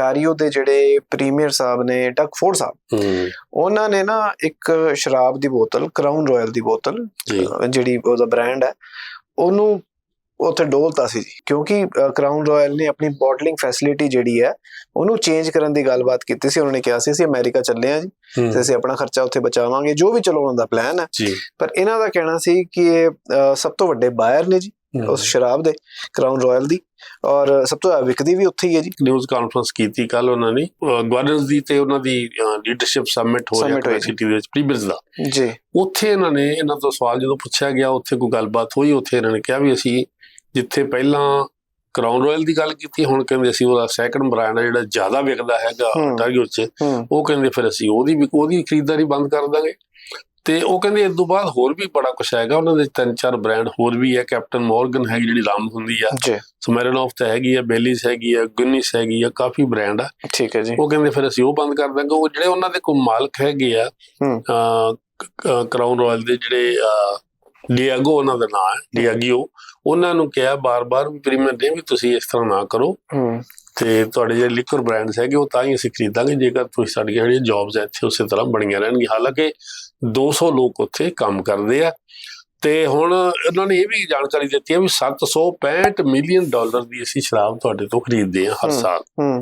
Ontario ਦੇ ਜਿਹੜੇ premier ਸਾਹਿਬ ਨੇ ਡਕ ਫੋਰਡ ਸਾਹਿਬ ਉਹਨਾਂ ਨੇ ਨਾ ਇੱਕ ਸ਼ਰਾਬ ਦੀ ਬੋਤਲ ਕਰਾਊਨ ਰਾਇਲ ਦੀ ਬੋਤਲ ਜਿਹੜੀ ਉਹਦਾ ਬ੍ਰਾਂਡ ਹੈ ਉਹਨੂੰ ਉੱਥੇ ਡੋਲਤਾ ਸੀ ਕਿਉਂਕਿ ਕਰਾਊਨ ਰਾਇਲ ਨੇ ਆਪਣੀ ਬੋਟਲਿੰਗ ਫੈਸਿਲਿਟੀ ਜਿਹੜੀ ਹੈ ਉਹਨੂੰ ਚੇਂਜ ਕਰਨ ਦੀ ਗੱਲਬਾਤ ਕੀਤੀ ਸੀ। ਉਹਨਾਂ ਨੇ ਕਿਹਾ ਸੀ ਅਸੀਂ ਅਮਰੀਕਾ ਚੱਲੇ ਆ ਜੀ ਤੇ ਅਸੀਂ ਆਪਣਾ ਖਰਚਾ ਉੱਥੇ ਬਚਾਵਾਂਗੇ। ਜੋ ਵੀ ਚਲੋ ਉਹਨਾਂ ਦਾ ਪਲਾਨ ਹੈ। ਪਰ ਇਹਨਾਂ ਦਾ ਕਹਿਣਾ ਸੀ ਕਿ ਇਹ ਸਭ ਤੋਂ ਵੱਡੇ ਬਾਇਰ ਨੇ ਜੀ। ਉਸ ਸ਼ਰਾਬ ਦੇ ਕਰਾਊਨ ਰਾਇਲ ਦੀ। ਔਰ ਸਭ ਤੋਂ ਵਿਕਦੀ ਵੀ ਉੱਥੇ ਹੀ ਹੈ ਜੀ। ਨਿਊਜ਼ ਕਾਨਫਰੰਸ ਕੀਤੀ ਕੱਲ ਉਹਨਾਂ ਨੇ। ਗਵਰਨਰਸ ਦੀ ਤੇ ਉਹਨਾਂ ਦੀ ਲੀਡਰਸ਼ਿਪ ਸਮਿਟ ਹੋ ਰਿਹਾ Summit ਹੋਈ ਸੀ। ਸਿਟੀ ਦੇ ਵਿੱਚ ਪ੍ਰੀਬਿਸ ਦਾ। ਜੀ। ਉੱਥੇ ਇਹਨਾਂ ਨੇ ਇਹਨਾਂ ਤੋਂ ਸਵਾਲ ਜਦੋਂ ਪੁੱਛਿਆ ਗਿਆ ਉੱਥੇ ਕੋਈ ਗੱਲਬਾਤ ਹੋਈ? ਉੱਥੇ ਇਹਨਾਂ ਨੇ ਕਿਹਾ ਵੀ ਅਸੀਂ ਜਿੱਥੇ ਪਹਿਲਾਂ ਕਰਾਊਨ ਰਾਇਲ ਦੀ ਗੱਲ ਕੀਤੀ ਹੁਣ ਕਹਿੰਦੇ ਅਸੀਂ ਉਹਦਾ ਸੈਕੰਡ ਬ੍ਰਾਂਡ ਜਿਹੜਾ ਜ਼ਿਆਦਾ ਵਿਕਦਾ ਹੈਗਾ। ਟਾਰਗੇਟ 'ਚ। ਉਹ ਕਹਿੰਦੇ ਫਿਰ ਅਸੀਂ ਉਹਦੀ ਵੀ ਉਹਦੀ ਖਰੀਦਦਾਰੀ ਬੰਦ ਕਰ ਦਾਂਗੇ। ਤੇ ਉਹ ਕਹਿੰਦੇ ਇਸ ਤੋਂ ਬਾਅਦ ਹੋਰ ਵੀ ਬੜਾ ਕੁਝ ਹੈਗਾ ਉਹਨਾਂ ਦੇ ਤਿੰਨ ਚਾਰ ਬ੍ਰਾਂਡ ਹੋਰ ਵੀ ਹੈ ਕੈਪਟਨ ਮੋਰਗਨ ਹੈਗੀ ਜਿਹੜੀ ਰਾਮ ਹੁੰਦੀ ਆ ਜੀ। ਸਮੈਰਨੋਫ ਤਾਂ ਹੈਗੀ ਆ ਬੇਲੀਸ ਹੈਗੀ ਆ ਗੁਨਿਸ ਹੈਗੀ ਆ ਕਾਫੀ ਬ੍ਰਾਂਡ ਆ। ਠੀਕ ਹੈ ਜੀ। ਉਹ ਕਹਿੰਦੇ ਫਿਰ ਅਸੀਂ ਉਹ ਬੰਦ ਕਰ ਦਾਂਗੇ ਉਹ ਜਿਹੜੇ ਉਹਨਾਂ ਦੇ ਕੋਈ ਮਾਲਕ ਹੈਗੇ ਆ ਹੂੰ। ਕਰਾਊਨ ਰਾਇਲ ਦੇ ਜਿਹੜੇ ਡਿਆਗੋ ਉਹਨਾਂ ਦਾ ਨਾਮ ਹੈ ਡਿਆਗਿਓ ਉਹਨਾਂ ਨੂੰ ਕਿਹਾ ਬਾਰ-ਬਾਰ ਵੀ ਪ੍ਰੀਮੀਅਰ ਨੇ ਵੀ ਤੁਸੀਂ ਇਸ ਤਰ੍ਹਾਂ ਨਾ ਕਰੋ। ਤੇ ਤੁਹਾਡੇ ਜਿਹੜੇ ਲਿਕਰ ਬ੍ਰਾਂਡਸ ਹੈਗੇ ਉਹ ਤਾਂ ਹੀ ਅਸੀਂ ਖਰੀਦਾਂਗੇ ਜੇਕਰ ਤੁਸੀਂ ਸਾਡੀਆਂ ਜਿਹੜੀਆਂ ਜੌਬਸ ਇੱਥੇ ਉਸੇ ਤਰ੍ਹਾਂ ਬਣੀਆਂ ਰਹਿਣਗੀਆਂ। ਹਾਲਾਂਕਿ 200 ਲੋਕ ਉੱਥੇ ਕੰਮ ਕਰਦੇ ਆ। ਤੇ ਹੁਣ ਉਹਨਾਂ ਨੇ ਇਹ ਵੀ ਜਾਣਕਾਰੀ ਦਿੱਤੀ ਹੈ ਵੀ 765 ਮਿਲੀਅਨ ਡਾਲਰ ਦੀ ਅਸੀਂ ਸ਼ਰਾਬ ਤੁਹਾਡੇ ਤੋਂ ਖਰੀਦਦੇ ਹਾਂ ਹਰ। ਸਾਲ।